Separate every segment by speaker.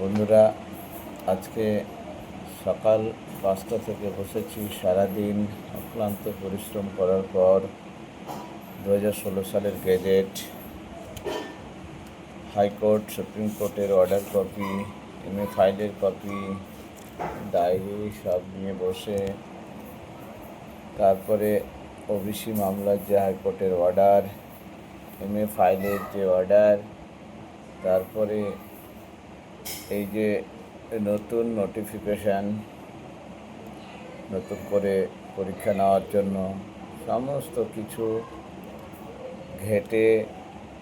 Speaker 1: বন্ধুরা, আজকে সকাল পাঁচটা থেকে বসেছি। সারাদিন অক্লান্ত পরিশ্রম করার পর দু হাজার ষোলো সালের গেজেট হাইকোর্ট, সুপ্রিম কোর্টের অর্ডার কপি এম এ ফাইলের কপি, ডায়েরি সব নিয়ে বসে, তারপরে ওবিসি মামলার যে হাইকোর্টের অর্ডার এম এ ফাইলের যে অর্ডার, তারপরে এই যে নতুন নোটিফিকেশান নতুন করে পরীক্ষা নেওয়ার জন্য সমস্ত কিছু ঘেটে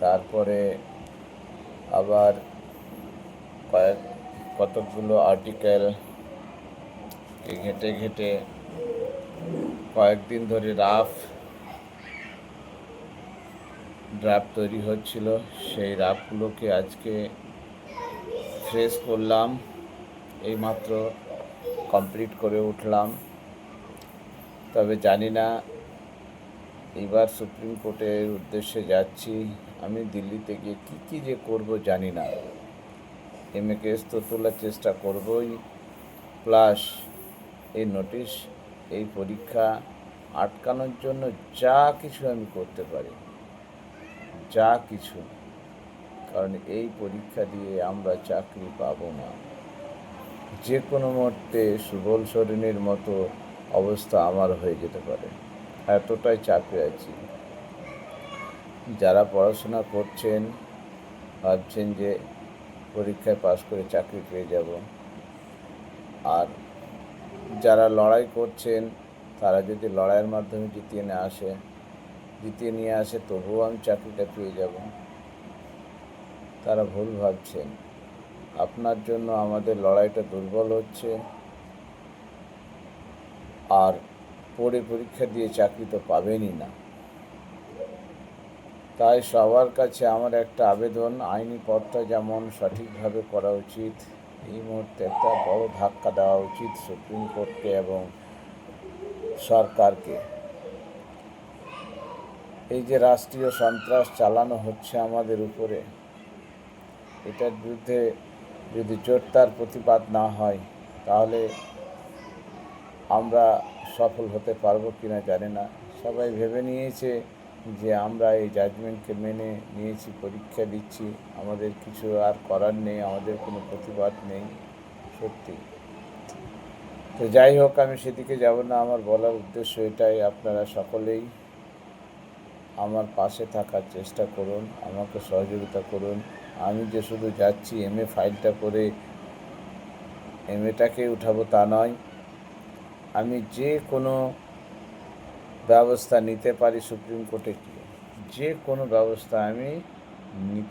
Speaker 1: তারপরে আবার কয়েক, কতকগুলো আর্টিকেল ঘেটে ঘেটে কয়েকদিন ধরে রাফ ড্রাফট তৈরি হচ্ছিল। সেই রাফগুলোকে আজকে ফ্রেশ করলাম। এইমাত্র কমপ্লিট করে উঠলাম। তবে জানি না এবার সুপ্রিম কোর্টের উদ্দেশ্যে যাচ্ছি। আমি দিল্লিতে গিয়ে কী কী যে করব জানি না। এম এ কেস তো তোলার চেষ্টা করবই। প্লাস এই নোটিশ, এই পরীক্ষা আটকানোর জন্য যা কিছু আমি করতে পারি, যা কিছু কারণ এই পরীক্ষা দিয়ে আমরা চাকরি পাব না। যে কোনো মুহূর্তে সুবল সরিনের মতো অবস্থা আমার হয়ে যেতে পারে। এতটাই চাপে আছি। যারা পড়াশোনা করছেন, ভাবছেন যে পরীক্ষায় পাশ করে চাকরি পেয়ে যাব। আর যারা লড়াই করছেন, তারা যদি লড়াইয়ের মাধ্যমে জিতিয়ে নিয়ে আসে, জিতিয়ে নিয়ে আসে, তবুও আমি চাকরিটা পেয়ে যাব। তারা ভুল ভাবছেন। আপনার জন্য আমাদের লড়াইটা দুর্বল হচ্ছে। আর পড়ে পরীক্ষা দিয়ে চাকরি তো পাবেনই না। তাই সবার কাছে আমার একটা আবেদন, আইনি পথটা যেমন সঠিকভাবে করা উচিত, এই মুহূর্তে একটা বড় ধাক্কা দেওয়া উচিত সুপ্রিম কোর্টকে এবং সরকারকে। এই যে রাষ্ট্রীয় সন্ত্রাস চালানো হচ্ছে আমাদের উপরে এটার বিরুদ্ধে যদি জোরদার প্রতিবাদ না হয়, তাহলে আমরা সফল হতে পারব কি না জানি না। সবাই ভেবে নিয়েছে যে আমরা এই জাজমেন্টকে মেনে নিয়েছি, পরীক্ষা দিচ্ছি। আমাদের কিছু আর করার নেই, আমাদের কোনো প্রতিবাদ নেই, সত্যি। তো যাই হোক, আমি সেদিকে যাব না। আমার বলার উদ্দেশ্য এটাই, আপনারা সকলেই আমার পাশে থাকার চেষ্টা করুন, আমাকে সহযোগিতা করুন। আমি যে শুধু যাচ্ছি এম এ ফাইলটা করে এম এটাকে উঠাবো তা নয়। আমি যে কোনো ব্যবস্থা নিতে পারি সুপ্রিম কোর্টে গিয়ে। যে কোনো ব্যবস্থা আমি নিতে